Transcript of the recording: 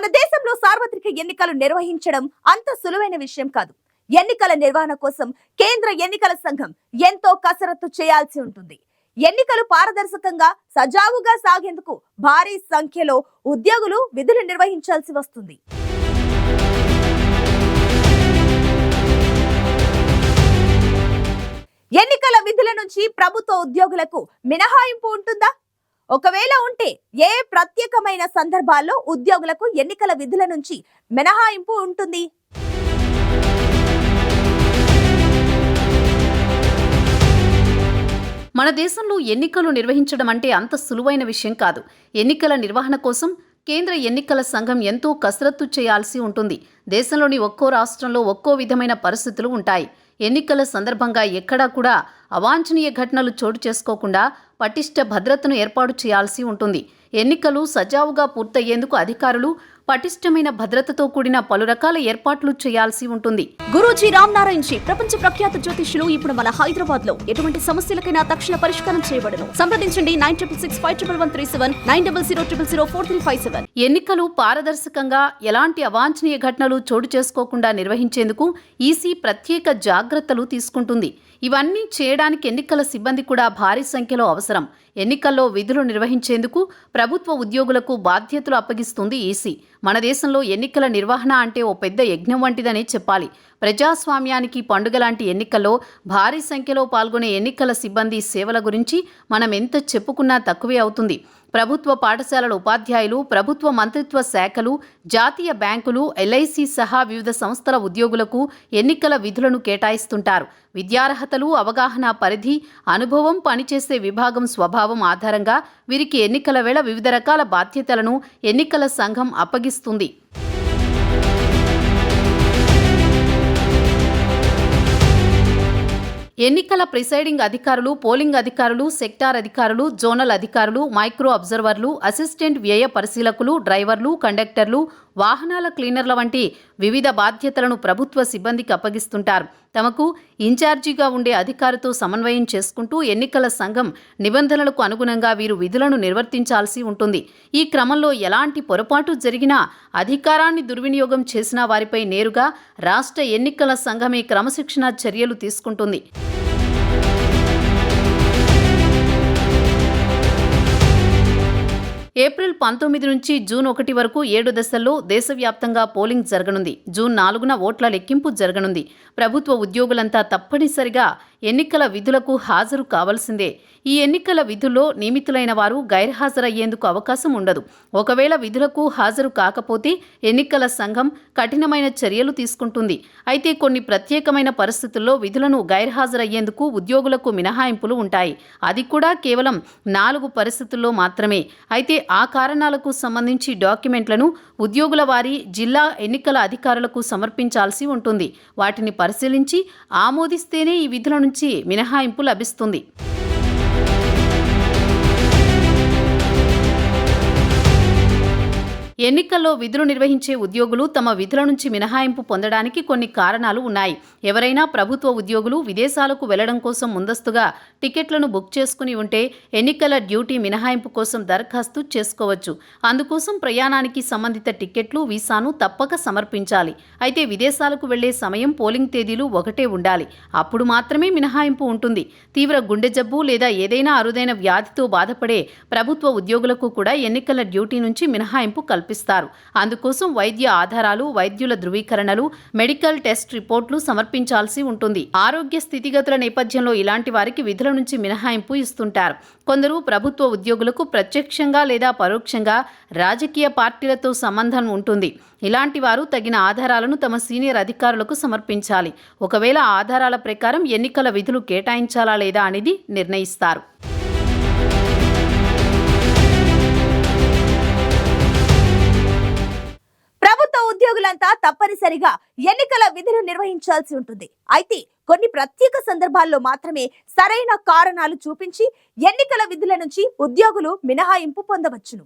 మన దేశంలో సార్వత్రిక ఎన్నికలు నిర్వహించడం అంత సులువైన విషయం కాదు. ఎన్నికల నిర్వహణ కోసం కేంద్ర ఎన్నికల సంఘం ఎంతో కసరత్తు చేయాల్సి ఉంటుంది. ఎన్నికలు పారదర్శకంగా సజావుగా సాగేందుకు భారీ సంఖ్యలో ఉద్యోగులు విధులు నిర్వహించాల్సి వస్తుంది. ఎన్నికల విధుల నుంచి ప్రభుత్వ ఉద్యోగులకు మినహాయింపు ఉంటుందా? ఒకవేళ ఉంటే ఏ ప్రత్యేకమైన సందర్భాల్లో ఉద్యోగులకు ఎన్నికల విధుల నుంచి మినహాయింపు ఉంటుంది? మన దేశంలో ఎన్నికలు నిర్వహించడం అంటే అంత సులువైన విషయం కాదు. ఎన్నికల నిర్వహణ కోసం కేంద్ర ఎన్నికల సంఘం ఎంతో కసరత్తు చేయాల్సి ఉంటుంది. దేశంలోని ఒక్కో రాష్ట్రంలో ఒక్కో విధమైన పరిస్థితులు ఉంటాయి. ఎన్నికల సందర్భంగా ఎక్కడా కూడా అవాంఛనీయ ఘటనలు చోటు చేసుకోకుండా పటిష్ట భద్రతను ఏర్పాటు చేయాల్సి ఉంటుంది. ఎన్నికలు సజావుగా పూర్తయ్యేందుకు అధికారులు పటిష్టమైన భద్రతతో కూడిన పలు రకాల ఏర్పాట్లు చేయాల్సి ఉంటుంది. గురూజీ రామ్ నారాయణ్ జీ ప్రపంచ ప్రఖ్యాత జ్యోతిష్యులు ఇప్పుడు మన హైదరాబాద్లో ఎటువంటి సమస్యలకైనా తక్షణ పరిష్కారం చేయబడను. సంప్రదించండి nine triple six five triple one three seven nine double zero triple zero four three five seven. ఎన్నికలు పారదర్శకంగా ఎలాంటి అవాంఛనీయ ఘటనలు చోటు చేసుకోకుండా నిర్వహించేందుకు ఈసీ ప్రత్యేక జాగ్రత్తలు తీసుకుంటుంది. ఇవన్నీ చేయడానికి ఎన్నికల సిబ్బంది కూడా భారీ సంఖ్యలో అవసరం. ఎన్నికల్లో విధులు నిర్వహించేందుకు ప్రభుత్వ ఉద్యోగులకు బాధ్యతలు అప్పగిస్తుంది ఈసీ. మన దేశంలో ఎన్నికల నిర్వహణ అంటే ఓ పెద్ద యజ్ఞం వంటిదనే చెప్పాలి. ప్రజాస్వామ్యానికి పండుగ లాంటి ఎన్నికల్లో భారీ సంఖ్యలో పాల్గొనే ఎన్నికల సిబ్బంది సేవల గురించి మనం ఎంత చెప్పుకున్నా తక్కువే అవుతుంది. ప్రభుత్వ పాఠశాలల ఉపాధ్యాయులు ప్రభుత్వ మంత్రిత్వ శాఖలు జాతీయ బ్యాంకులు ఎల్ఐసి సహా వివిధ సంస్థల ఉద్యోగులకు ఎన్నికల విధులను కేటాయిస్తుంటారు. విద్యార్హతలు అవగాహన పరిధి అనుభవం పనిచేసే విభాగం స్వభావం ఆధారంగా వీరికి ఎన్నికల వేళ వివిధ రకాల బాధ్యతలను ఎన్నికల సంఘం అప్పగిస్తుంది. ఎన్నికల ప్రిసైడింగ్ అధికారులు పోలింగ్ అధికారులు సెక్టార్ అధికారులు జోనల్ అధికారులు మైక్రో అబ్జర్వర్లు అసిస్టెంట్ వ్యయ పరిశీలకులు డ్రైవర్లు కండక్టర్లు వాహనాల క్లీనర్ల వంటి వివిధ బాధ్యతలను ప్రభుత్వ సిబ్బందికి అప్పగిస్తుంటారు. తమకు ఇన్ఛార్జిగా ఉండే అధికారితో సమన్వయం చేసుకుంటూ ఎన్నికల సంఘం నిబంధనలకు అనుగుణంగా వీరు విధులను నిర్వర్తించాల్సి ఉంటుంది. ఈ క్రమంలో ఎలాంటి పొరపాటు జరిగినా అధికారాన్ని దుర్వినియోగం చేసిన వారిపై నేరుగా రాష్ట్ర ఎన్నికల సంఘమే క్రమశిక్షణ చర్యలు తీసుకుంటుంది. ఏప్రిల్ పంతొమ్మిది నుంచి జూన్ ఒకటి వరకు ఏడు దశల్లో దేశవ్యాప్తంగా పోలింగ్ జరగనుంది. జూన్ నాలుగున ఓట్ల లెక్కింపు జరగనుంది. ప్రభుత్వ ఉద్యోగులంతా తప్పనిసరిగా ఎన్నికల విధులకు హాజరు కావాల్సిందే. ఈ ఎన్నికల విధుల్లో నియమితులైన వారు గైర్హాజరయ్యేందుకు అవకాశం ఉండదు. ఒకవేళ విధులకు హాజరు కాకపోతే ఎన్నికల సంఘం కఠినమైన చర్యలు తీసుకుంటుంది. అయితే కొన్ని ప్రత్యేకమైన పరిస్థితుల్లో విధులను గైర్హాజరయ్యేందుకు ఉద్యోగులకు మినహాయింపులు ఉంటాయి. అది కూడా కేవలం నాలుగు పరిస్థితుల్లో మాత్రమే. అయితే ఆ కారణాలకు సంబంధించి డాక్యుమెంట్లను ఉద్యోగుల వారి జిల్లా ఎన్నికల అధికారులకు సమర్పించాల్సి ఉంటుంది. వాటిని పరిశీలించి ఆమోదిస్తేనే ఈ విధుల నుంచి మినహాయింపు లభిస్తుంది. ఎన్నికల్లో విధులు నిర్వహించే ఉద్యోగులు తమ విధుల నుంచి మినహాయింపు పొందడానికి కొన్ని కారణాలు ఉన్నాయి. ఎవరైనా ప్రభుత్వ ఉద్యోగులు విదేశాలకు వెళ్ళడం కోసం ముందస్తుగా టికెట్లను బుక్ చేసుకుని ఉంటే ఎన్నికల డ్యూటీ మినహాయింపు కోసం దరఖాస్తు చేసుకోవచ్చు. అందుకోసం ప్రయాణానికి సంబంధిత టికెట్లు వీసాను తప్పక సమర్పించాలి. అయితే విదేశాలకు వెళ్ళే సమయం పోలింగ్ తేదీలు ఒకటే ఉండాలి. అప్పుడు మాత్రమే మినహాయింపు ఉంటుంది. తీవ్ర గుండె జబ్బు లేదా ఏదైనా అరుదైన వ్యాధితో బాధపడే ప్రభుత్వ ఉద్యోగులకు కూడా ఎన్నికల డ్యూటీ నుంచి మినహాయింపు కల్పిస్తారు అందుకోసం వైద్య ఆధారాలు వైద్యుల ధృవీకరణలు మెడికల్ టెస్ట్ రిపోర్ట్లు సమర్పించాల్సి ఉంటుంది. ఆరోగ్య స్థితిగతుల నేపథ్యంలో ఇలాంటి వారికి విధుల నుంచి మినహాయింపు ఇస్తుంటారు. కొందరు ప్రభుత్వ ఉద్యోగులకు ప్రత్యక్షంగా లేదా పరోక్షంగా రాజకీయ పార్టీలతో సంబంధం ఉంటుంది. ఇలాంటి వారు తగిన ఆధారాలను తమ సీనియర్ అధికారులకు సమర్పించాలి. ఒకవేళ ఆధారాల ప్రకారం ఎన్నికల విధులు కేటాయించాలా లేదా అనేది నిర్ణయిస్తారు. తప్పనిసరిగా ఎన్నికల విధులు నిర్వహించాల్సి ఉంటుంది. అయితే కొన్ని ప్రత్యేక సందర్భాల్లో మాత్రమే సరైన కారణాలు చూపించి ఎన్నికల విధుల నుంచి ఉద్యోగులు మినహాయింపు పొందవచ్చును.